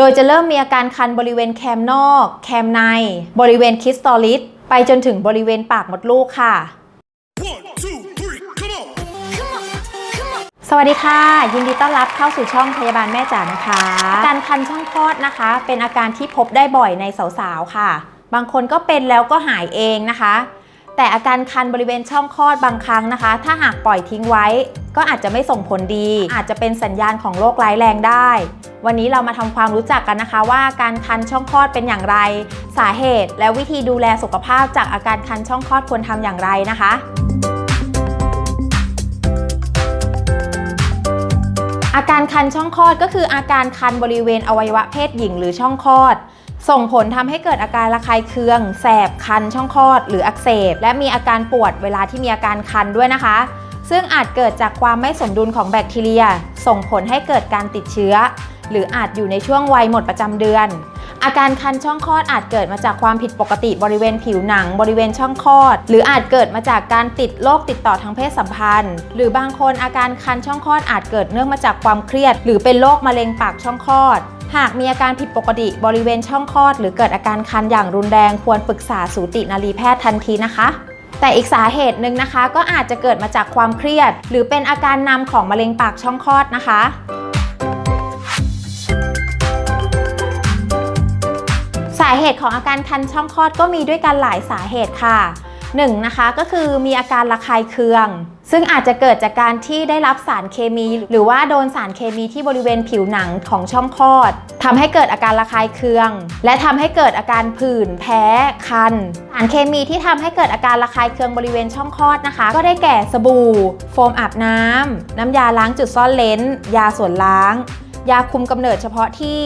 โดยจะเริ่มมีอาการคันบริเวณแคมนอก แคมใน บริเวณคิสตอลิสไปจนถึงบริเวณปากมดลูกค่ะ One, two, three, come on! สวัสดีค่ะ ยินดีต้อนรับเข้าสู่ช่องพยาบาลแม่จ๋านะคะ อาการคันช่องคลอดนะคะ เป็นอาการที่พบได้บ่อยในสาวๆค่ะ บางคนก็เป็นแล้วก็หายเองนะคะ แต่อาการคันบริเวณช่องคลอดบางครั้งนะคะ ถ้าหากปล่อยทิ้งไว้ ก็อาจจะไม่ส่งผลดี อาจจะเป็นสัญญาณของโรคร้ายแรงได้ วันนี้เรามาทำความรู้จักกันนะคะว่าการคันช่องคลอดเป็นอย่างไร สาเหตุ และวิธีดูแลสุขภาพจากอาการคันช่องคลอดควรทำอย่างไรนะคะอาการคันช่องคลอดก็คืออาการคันบริเวณอวัยวะเพศหญิงหรือช่องคลอด ส่งผลทำให้เกิดอาการระคายเคือง แสบคันช่องคลอด หรืออักเสบ และมีอาการปวดเวลาที่มีอาการคันด้วยนะคะ ซึ่งอาจเกิดจากความไม่สมดุลของแบคทีเรีย ส่งผลให้เกิดการติดเชื้อ หรืออาจอยู่ในช่วงวัยหมดประจำเดือน อาการคันช่องคลอดอาจเกิดมาจากความผิดปกติบริเวณผิวหนังบริเวณช่องคลอด หรืออาจเกิดมาจากการติดโรคติดต่อทางเพศสัมพันธ์ หรือบางคนอาการคันช่องคลอดอาจเกิดเนื่องมาจากความเครียด หรือเป็นโรคมะเร็งปากช่องคลอด หากมีอาการผิดปกติบริเวณช่องคลอด หรือเกิดอาการคันอย่างรุนแรงควรปรึกษาสูตินารีแพทย์ทันทีนะคะ แต่อีกสาเหตุหนึ่งนะคะ ก็อาจจะเกิดมาจากความเครียด หรือเป็นอาการนำของมะเร็งปากช่องคลอดนะคะสาเหตุของอาการคันช่องคลอดก็มีด้วยกันหลายสาเหตุค่ะ 1. นะคะก็คือมีอาการระคายเคือง ซึ่งอาจจะเกิดจากการที่ได้รับสารเคมี หรือว่าโดนสารเคมีที่บริเวณผิวหนังของช่องคลอดทำให้เกิดอาการระคายเคือง และทำให้เกิดอาการผื่น แพ้ คัน สารเคมีที่ทำให้เกิดอาการระคายเคืองบริเวณช่องคลอดนะคะ ก็ได้แก่สบู่ โฟมอาบน้ำน้ำยาล้างจุดซ่อนเลนยาส่วนล้าง ยาคุมกำเนิดเฉพาะที่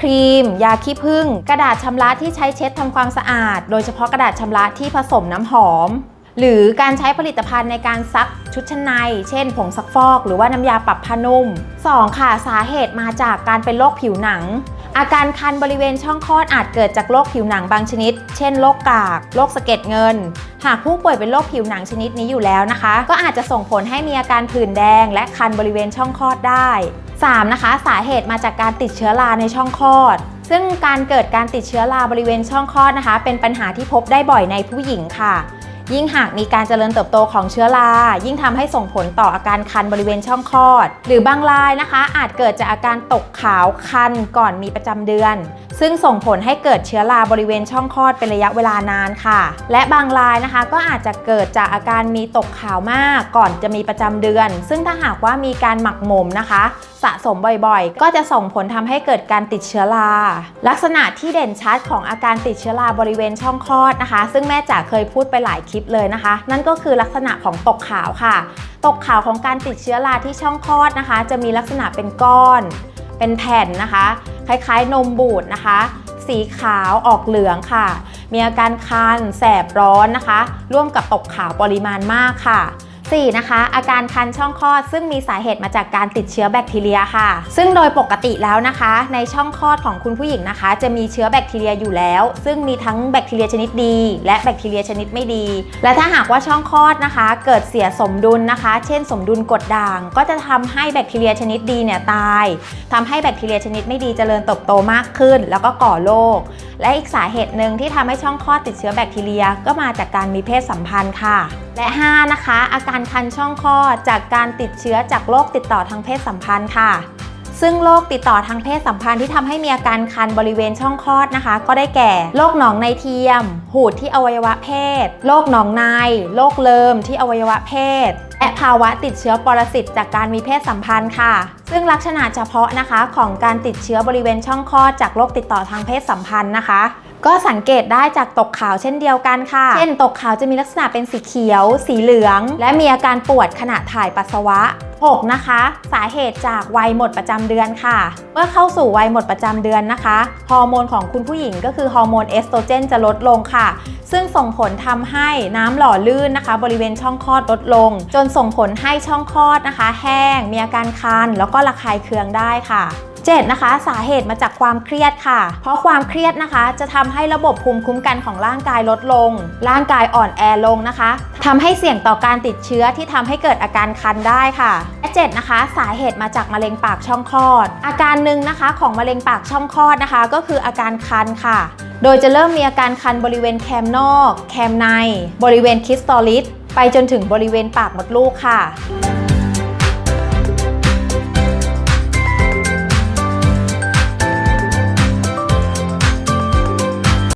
ครีม ยาขี้ผึ้งกระดาษชำระที่ใช้เช็ดทำความสะอาด โดยเฉพาะกระดาษชำระที่ผสมน้ำหอม หรือการใช้ผลิตภัณฑ์ในการซักชุดชั้นใน เช่น ผงซักฟอก หรือว่าน้ำยาปรับผ้านุ่ม 2. ค่ะสาเหตุมาจากการเป็นโรคผิวหนัง อาการคันบริเวณช่องคลอดอาจเกิดจากโรคผิวหนังบางชนิด เช่นโรคกากโรคสะเก็ดเงิน หากผู้ป่วยเป็นโรคผิวหนังชนิดนี้อยู่แล้วนะคะ ก็อาจจะส่งผลให้มีอาการผื่นแดง และคันบริเวณช่องคลอดได้ 3. นะคะ สาเหตุมาจากการติดเชื้อราในช่องคลอด ซึ่งการเกิดการติดเชื้อราบริเวณช่องคลอดนะคะ เป็นปัญหาที่พบได้บ่อยในผู้หญิงค่ะ ยิ่งหากมีการเจริญเติบโตของเชื้อรา ยิ่งทำให้ส่งผลต่ออาการคันบริเวณช่องคลอด หรือบางรายนะคะ อาจเกิดจากอาการตกขาวคันก่อนมีประจำเดือน ซึ่งส่งผลให้เกิดเชื้อราบริเวณช่องคลอดเป็นระยะเวลานานค่ะ และบางรายนะคะก็อาจจะเกิดจากอาการมีตกขาวมากก่อนจะมีประจำเดือน ซึ่งถ้าหากว่ามีการหมักหมมนะคะ สะสมบ่อยๆ ก็จะส่งผลทำให้เกิดการติดเชื้อรา ลักษณะที่เด่นชัดของอาการติดเชื้อราบริเวณช่องคลอดนะคะ ซึ่งแม่จ๋าเคยพูดไปหลายคลิปเลยนะคะ นั่นก็คือลักษณะของตกขาวค่ะ ตกขาวของการติดเชื้อราที่ช่องคลอดนะคะ จะมีลักษณะเป็นก้อน เป็นแผ่นนะคะ คล้ายๆ นมบูดนะคะ สีขาวออกเหลืองค่ะ มีอาการคันแสบร้อนนะคะ ร่วมกับตกขาวปริมาณมากค่ะ 4. นะคะ อาการคันช่องคลอดซึ่งมีสาเหตุมาจากการติดเชื้อแบคทีเรียค่ะ ซึ่งโดยปกติแล้วนะคะ ในช่องคลอดของคุณผู้หญิงนะคะ จะมีเชื้อแบคทีเรียอยู่แล้ว ซึ่งมีทั้งแบคทีเรียชนิดดี และแบคทีเรียชนิดไม่ดี และถ้าหากว่าช่องคลอดนะคะ เกิดเสียสมดุลนะคะ เช่น สมดุลกดด่าง ก็จะทำให้แบคทีเรียชนิดดีเนี่ยตายทำให้แบคทีเรียชนิดไม่ดีเจริญเติบโตมากขึ้น แล้วก็ก่อโรคและอีกสาเหตุหนึ่งที่ทำให้ช่องคลอดติดเชื้อแบคทีเรีย ก็มาจากการมีเพศสัมพันธ์ค่ะ และ 5 นะคะ อาการคันช่องคลอดจากการติดเชื้อจากโรคติดต่อทางเพศสัมพันธ์ค่ะ ซึ่งโรคติดต่อทางเพศสัมพันธ์ที่ทำให้มีอาการคันบริเวณช่องคลอดนะคะ ก็ได้แก่โรคหนองในเทียม หูดที่อวัยวะเพศ โรคหนองใน โรคเลิมที่อวัยวะเพศ และภาวะติดเชื้อปรสิตจากการมีเพศสัมพันธ์ค่ะ ซึ่งลักษณะเฉพาะนะคะของการติดเชื้อบริเวณช่องคลอดจากโรคติดต่อทางเพศสัมพันธ์นะคะ ก็สังเกตได้จากตกขาวเช่นเดียวกันค่ะ เช่น ตกขาวจะมีลักษณะเป็นสีเขียว สีเหลือง และมีอาการปวดขณะถ่ายปัสสาวะ 6. นะคะ สาเหตุจากวัยหมดประจำเดือนค่ะ เมื่อเข้าสู่วัยหมดประจำเดือนนะคะ ฮอร์โมนของคุณผู้หญิงก็คือฮอร์โมนเอสโตรเจนจะลดลงค่ะ ซึ่งส่งผลทำให้น้ำหล่อลื่นนะคะ บริเวณช่องคลอดลดลง จนส่งผลให้ช่องคลอดนะคะ แห้ง มีอาการคันแล้วก็ระคายเคืองได้ค่ะ 7 นะคะ สาเหตุมาจากความเครียดค่ะ เพราะความเครียดนะคะ จะทำให้ระบบภูมิคุ้มกันของร่างกายลดลง ร่างกายอ่อนแอลงนะคะทำให้เสี่ยงต่อการติดเชื้อที่ทำให้เกิดอาการคันได้ค่ะและ7นะคะ สาเหตุมาจากมะเร็งปากช่องคลอด อาการหนึ่งนะคะของมะเร็งปากช่องคลอดนะคะ ก็คืออาการคันค่ะโดยจะเริ่มมีอาการคันบริเวณแคมนอก แคมใน บริเวณคิสตอลิส ไปจนถึงบริเวณปากมดลูกค่ะ